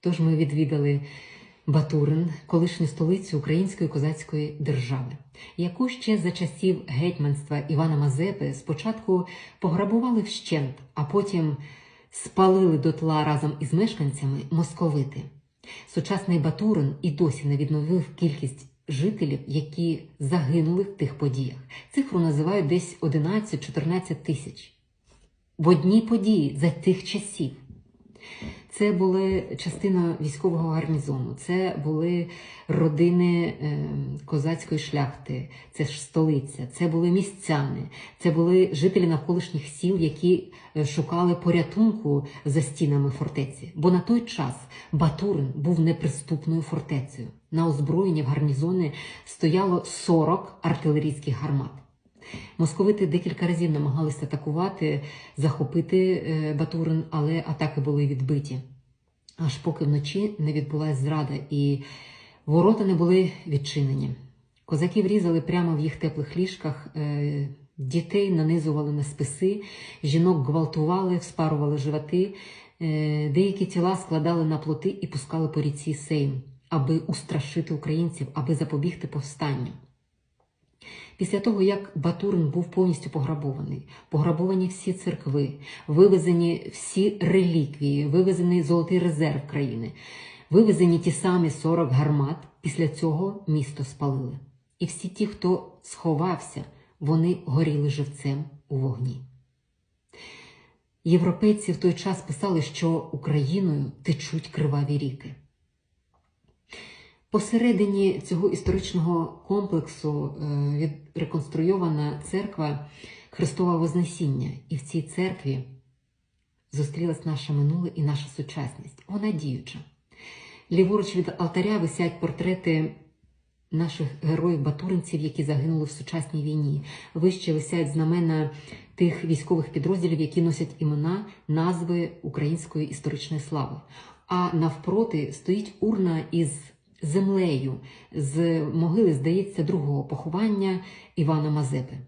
Тож ми відвідали Батурин, колишню столицю Української козацької держави, яку ще за часів гетьманства Івана Мазепи спочатку пограбували вщент, а потім спалили дотла разом із мешканцями московити. Сучасний Батурин і досі не відновив кількість жителів, які загинули в тих подіях. Цифру називають десь 11-14 тисяч. В одній події за тих часів. Це були частина військового гарнізону, це були родини е, козацької шляхти, це ж столиця, це були містяни, це були жителі навколишніх сіл, які е, шукали порятунку за стінами фортеці. Бо на той час Батурин був неприступною фортецею. На озброєнні в гарнізони стояло 40 артилерійських гармат. Московити декілька разів намагалися атакувати, захопити е, Батурин, але атаки були відбиті. Аж поки вночі не відбулася зрада, і ворота не були відчинені. Козаків різали прямо в їх теплих ліжках, е, дітей нанизували на списи, жінок гвалтували, вспарували животи, е, деякі тіла складали на плоти і пускали по ріці Сейм, аби устрашити українців, аби запобігти повстанню. Після того, як Батурин був повністю пограбований, пограбовані всі церкви, вивезені всі реліквії, вивезений золотий резерв країни, вивезені ті самі 40 гармат, після цього місто спалили. І всі ті, хто сховався, вони горіли живцем у вогні. Європейці в той час писали, що Україною течуть криваві ріки. Посередині цього історичного комплексу е, реконструйована церква Христового Вознесіння, і в цій церкві зустрілась наше минуле і наша сучасність. Вона діюча. Ліворуч від алтаря висять портрети наших героїв-батуринців, які загинули в сучасній війні. Вище висять знамена тих військових підрозділів, які носять імена, назви української історичної слави. А навпроти стоїть урна із землею з могили, здається, другого поховання Івана Мазепи.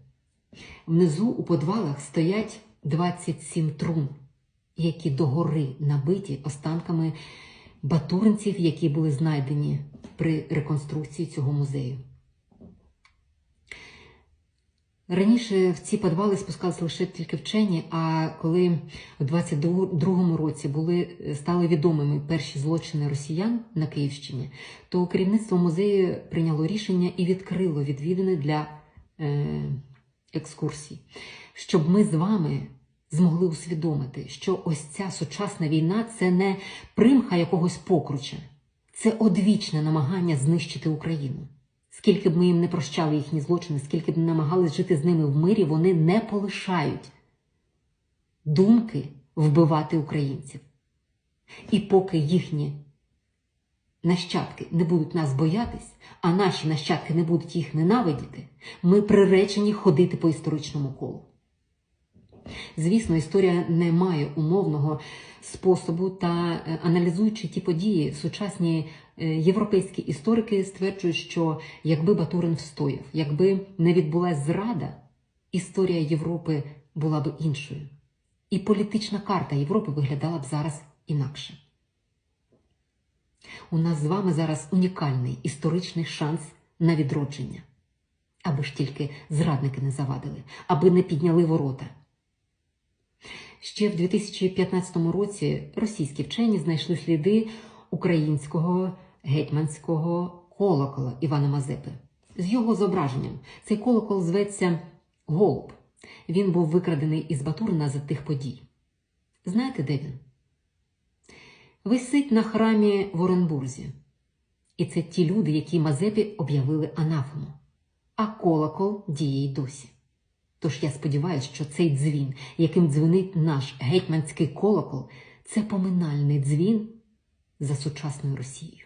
Внизу у подвалах стоять 27 трун, які догори набиті останками батуринців, які були знайдені при реконструкції цього музею. Раніше в ці підвали спускалися лише тільки вчені, а коли у 22-му році були, стали відомими перші злочини росіян на Київщині, то керівництво музею прийняло рішення і відкрило відвідини для е, екскурсій, щоб ми з вами змогли усвідомити, що ось ця сучасна війна це не примха якогось покруча, це одвічне намагання знищити Україну. Скільки б ми їм не прощали їхні злочини, скільки б не намагались жити з ними в мирі, вони не полишають думки вбивати українців. І поки їхні нащадки не будуть нас боятись, а наші нащадки не будуть їх ненавидіти, ми приречені ходити по історичному колу. Звісно, історія не має умовного способу та е, аналізуючи ті події, сучасні е, європейські історики стверджують, що якби Батурин встояв, якби не відбулася зрада, історія Європи була б іншою. І політична карта Європи виглядала б зараз інакше. У нас з вами зараз унікальний історичний шанс на відродження, аби ж тільки зрадники не завадили, аби не підняли ворота. Ще в 2015 році російські вчені знайшли сліди українського гетьманського колокола Івана Мазепи. З його зображенням цей колокол зветься Голуб. Він був викрадений із Батурина за тих подій. Знаєте, де він? Висить на храмі в Оренбурзі. І це ті люди, які Мазепі об'явили анафему. А колокол діє й досі. Тож я сподіваюся, що цей дзвін, яким дзвонить наш гетьманський колокол, це поминальний дзвін за сучасною Росією.